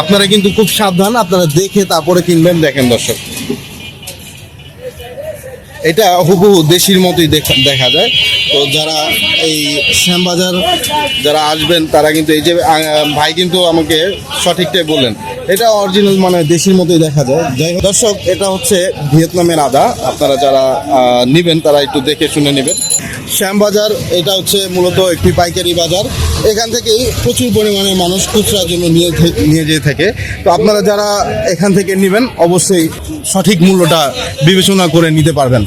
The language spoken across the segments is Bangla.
আপনারা কিন্তু খুব সাবধান আপনারা দেখে তারপরে কিনবেন দেখেন দর্শক। এটা হুবহু দেশির মতোই দেখা যায়। তো যারা এই শ্যামবাজার যারা আসবেন, তারা কিন্তু এই যে ভাই কিন্তু আমাকে সঠিকটাই বললেন। এটা অরিজিনাল মানে দেশির মতোই দেখা যায়। যাই হোক, দর্শক, এটা হচ্ছে ভিয়েতনামের আদা। আপনারা যারা নিবেন, তারা একটু দেখে শুনে নেবেন। শ্যামবাজার, এটা হচ্ছে মূলত একটি পাইকারি বাজার। এখান থেকেই প্রচুর পরিমাণে মানুষ খুচরার জন্য নিয়ে নিয়ে যেয়ে থাকে। তো আপনারা যারা এখান থেকে নেবেন, অবশ্যই সঠিক মূল্যটা বিবেচনা করে নিতে পারবেন।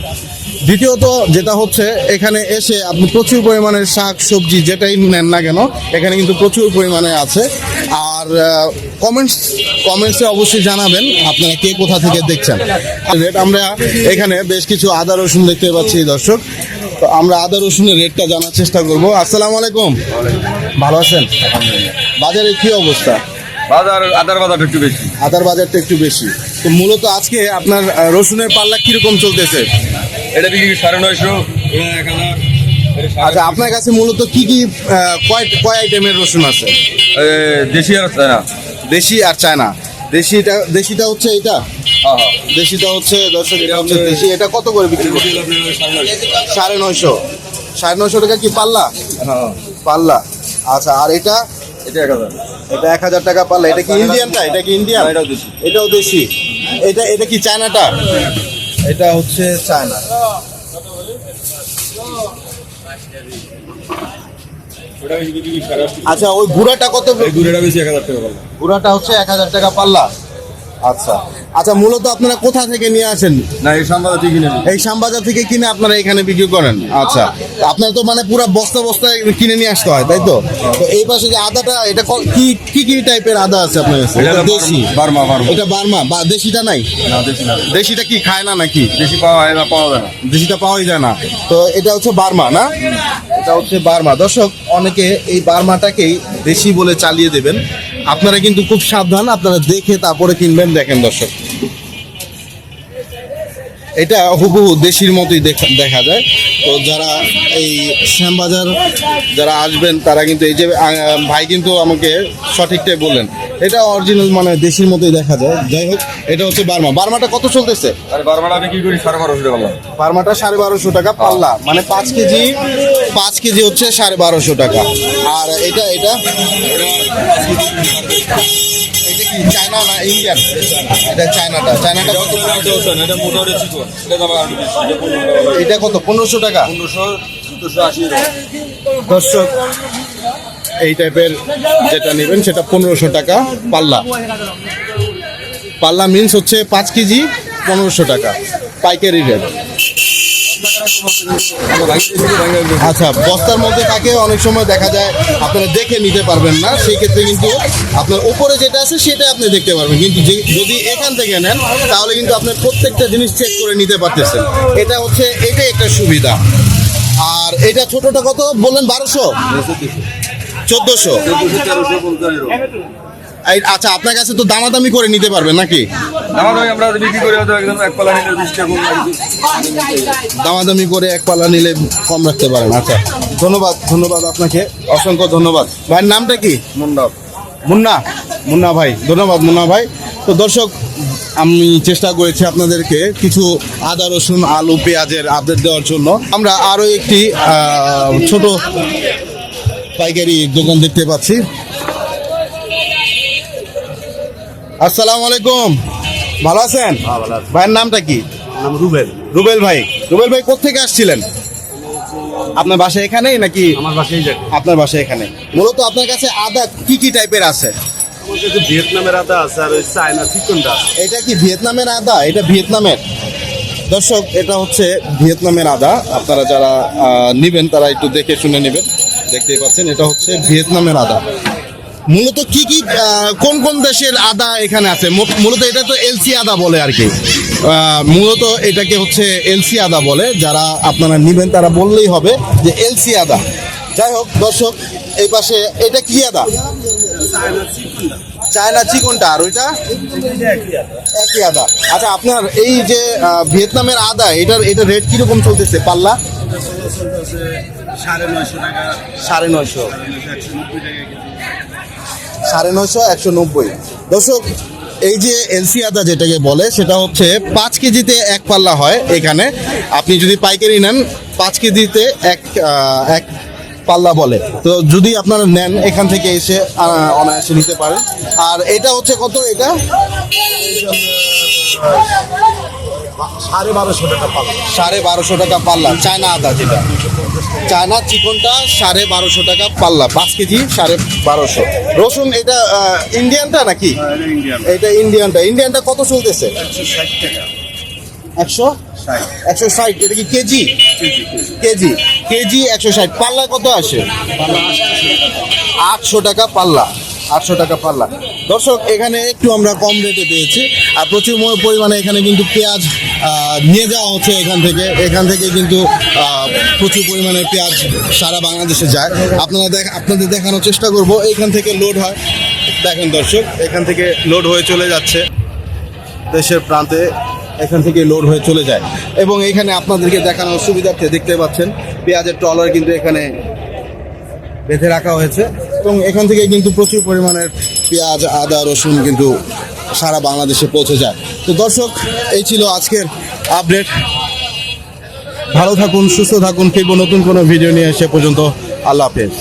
দ্বিতীয়ত যেটা হচ্ছে এখানে এসে আপনি প্রচুর পরিমাণের শাক সবজি যেটাই নেন না কেন এখানে কিন্তু প্রচুর পরিমাণে আছে। আর কমেন্টস কমেন্টসে অবশ্যই জানাবেন আপনারা কে কোথা থেকে দেখছেন। রেট আমরা এখানে বেশ কিছু আদা রসুন দেখতে পাচ্ছি দর্শক। তো আমরা আদা রসুনের রেটটা জানার চেষ্টা করব। আসসালামু আলাইকুম। ভালো আছেন? বাজারে কি অবস্থা? বাজার আদার বাজারটা একটু বেশি। আদার বাজারটা একটু বেশি। তো মূলত আজকে আপনার রসুনের পাল্লা কীরকম চলতেছে? এটা বিক্রি সাড়ে নয়শো। এক হাজার আচ্ছা আপনার কাছে মূলত কি কি কয় কয় আইটেমের রসুন আছে? দেশি আর আছে না দেশি আর চায়না। দেশিটা দেশিটা হচ্ছে এটা হ্যাঁ হ্যাঁ। দেশিটা হচ্ছে দর্শক এটা হচ্ছে দেশি। এটা কত করে বিক্রি করছে সাড়ে নয়শো। সাড়ে নয়শো টাকা কি পাল্লা? হ্যাঁ। পাল্লা। আচ্ছা আর এটা? এটা এক হাজার। এটা এক হাজার টাকা পাল্লা এটা কি ইন্ডিয়ানটা এটা কি ইন্ডিয়ান এটাও দেশি। এটাও দেশি। এটা এটা কি চায়নাটা এটা হচ্ছে চায়না। আচ্ছা ওই গুড়াটা কত? গুড়াটা গুড়েটা বেশি এক হাজার টাকা পাল্লা গুড়াটা হচ্ছে এক হাজার টাকা পাল্লা আচ্ছা। আচ্ছা মূলত আপনারা কোথা থেকে নিয়ে আসেন? না এই সাম্বাদা ঠিকই নেবে এই শ্যামবাজার থেকে কিনে আপনারা এখানে বিক্রি করেন? আচ্ছা। আপনার তো মানে পুরো বস্তা বস্তা কিনে নিয়ে আসতে হয় তাই তো? তো এই পাশে যে আদাটা এটা ক- কি কি কি টাইপের আদা আছে আপনার কাছে? এটা এটা দেশি? বার্মা বার্মা এটা বার্মা? বা দেশিটা নাই? না দেশি না। দেশিটা কি খায় না নাকি? দেশি পাওয়া হয় না পাওয়া যায় না। দেশিটা পাওয়াই যায় না। তো এটা হচ্ছে বার্মা না? এটা হচ্ছে বার্মা। দর্শক অনেকে এই বার্মাটাকেই দেশি বলে চালিয়ে দেবেন। আপনারা কিন্তু খুব সাবধান আপনারা দেখে তারপরে কিনবেন দেখেন দর্শক। এটা হুবহু দেশির মতোই দেখা দেখা যায়। তো যারা এই শ্যামবাজার যারা আসবেন তারা কিন্তু এই যে ভাই কিন্তু আমাকে সঠিকটাই বললেন। এটা অরিজিনাল মানে দেশির মতোই দেখা যায়। যাই হোক এটা হচ্ছে বার্মা। বার্মাটা কত চলতেছে? আর বারমাটা বিক্রি করি? সাড়ে বারোশো টাকা পাল্লা। সাড়ে বারোশো টাকা পাল্লা। মানে পাঁচ কেজি পাঁচ কেজি হচ্ছে সাড়ে বারোশো টাকা। আর এটা এটা? এটা কি চায়না না ইন্ডিয়ান? এটা চায়নাটা। চায়নাটা কত পনেরোশো টাকা? এই টাইপের যেটা নেবেন সেটা পনেরোশো টাকা পাল্লা। পাল্লা মিন্স হচ্ছে পাঁচ কেজি পনেরোশো টাকা, পাইকারি রেট আচ্ছা বস্তার মধ্যে থাকে, অনেক সময় দেখা যায় আপনারা দেখে নিতে পারবেন না, সেই ক্ষেত্রে কিন্তু আপনার উপরে যেটা আছে সেটা আপনি দেখতে পারবেন। কিন্তু যদি এখান থেকে নেন, তাহলে কিন্তু আপনার প্রত্যেকটা জিনিস চেক করে নিতে পারতেছেন। এটা হচ্ছে, এটাই একটা সুবিধা। আর এটা ছোটটা কত? বললেন বারোশো? চোদ্দশো। আচ্ছা আপনার কাছে তো দামাদামি করে নিতে পারবেন নাকি? আমরা বিক্রি করে হয়তো একদম এক পালা নিলে বিশ টাকা কম দামাদামি করে এক পাল্লা নিলে কম রাখতে পারেন। আচ্ছা ধন্যবাদ ধন্যবাদ আপনাকে। অসংখ্য ধন্যবাদ। ভাইয়ের নামটা কি? মন্ডপ মুন্না? মুন্না ভাই ধন্যবাদ মুন্না ভাই। তো দর্শক আমি চেষ্টা করেছি আপনাদেরকে কিছু আদা রসুন আলু পেঁয়াজের আপডেট দেওয়ার জন্য। আমরা আরও একটি ছোট পাইকারি দোকান দেখতে পাচ্ছি। আসসালামু আলাইকুম। ভালো আছেন? ভাইয়ের নামটা কি? নাম রুবেল। রুবেল ভাই। রুবেল ভাই কোথেকে আসছিলেন? আপনার বাসা এখানেই নাকি? আমার বাসায় যাক আপনার বাসা এখানে। মূলত আপনার কাছে আদা কি কি টাইপের আছে? ভিয়েতনামের আদা আছে আর ওই চায়না চিকনটা এটা কি ভিয়েতনামের আদা? এটা ভিয়েতনামের। দর্শক এটা হচ্ছে ভিয়েতনামের আদা। আপনারা যারা নিবেন তারা একটু দেখে শুনে নেবেন। দেখতেই পাচ্ছেন এটা হচ্ছে ভিয়েতনামের আদা। মূলত কি কি কোন কোন দেশের আদা এখানে আছে? মূলত এটা তো এলসি আদা বলে আর কি। মূলত এটাকে হচ্ছে এলসি আদা বলে। যারা আপনারা নেবেন তারা বললেই হবে যে এলসি আদা। যাই হোক দর্শক এই পাশে এটা কি আদা? চায়না চিকনটা। আর ওইটা? একই আদা। আচ্ছা আপনার এই যে ভিয়েতনামের আদা এটার এটা রেট কীরকম চলতেছে? পাল্লা? সাড়ে নয়শো টাকা। সাড়ে নয়শো। টাকা সাড়ে নয়শো, একশো নব্বই। দর্শক, এই যে এলসি আদা যেটাকে বলে, সেটা হচ্ছে পাঁচ কেজিতে এক পাল্লা হয় এখানে। আপনি যদি পাইকারি নেন, পাঁচ কেজিতে এক এক পাল্লা বলে। তো যদি আপনারা নেন, এখান থেকে এসে অনায়াসে নিতে পারেন। আর এটা হচ্ছে কত এটা? সাড়ে বারোশো টাকা পাল্লা। সাড়ে বারোশো টাকা পাল্লা চায়না আদা যেটা। চায়না চিকনটা সাড়ে বারোশো টাকা পাল্লা পাঁচ কেজি সাড়ে বারোশো। রসুন এটা ইন্ডিয়ানটা নাকি? এটা ইন্ডিয়ানটা। ইন্ডিয়ানটা। কত চলতেছে? একশো একশো ষাট। এটা কি K G? K G K G. K G K G একশো ষাট। পাল্লা কত আসে? আটশো টাকা পাল্লা আটশো টাকা পাল্লা। দর্শক, এখানে একটু আমরা কম রেটে পেয়েছি। আর প্রচুর পরিমাণে এখানে কিন্তু পেঁয়াজ নিয়ে যাওয়া হচ্ছে এখান থেকে। এখান থেকে কিন্তু প্রচুর পরিমাণে পেঁয়াজ সারা বাংলাদেশে যায়। আপনারা দেখ আপনাদের দেখানোর চেষ্টা করব। এখান থেকে লোড হয়। দেখেন দর্শক, এখান থেকে লোড হয়ে চলে যাচ্ছে। দেশের প্রান্তে এখান থেকে লোড হয়ে চলে যায়। এবং এখানে আপনাদেরকে দেখানোর সুবিধার্থে দেখতে পাচ্ছেন, পেঁয়াজের ট্রলার কিন্তু এখানে বেঁধে রাখা হয়েছে। এবং এখান থেকে কিন্তু প্রচুর পরিমাণের পেঁয়াজ, আদা, রসুন কিন্তু সারা বাংলাদেশে পৌঁছে যায়। তো দর্শক, এই ছিল আজকের আপডেট। ভালো থাকুন, সুস্থ থাকুন, ফিরবো নতুন কোনো ভিডিও নিয়ে সে পর্যন্ত। আল্লাহ হাফেজ।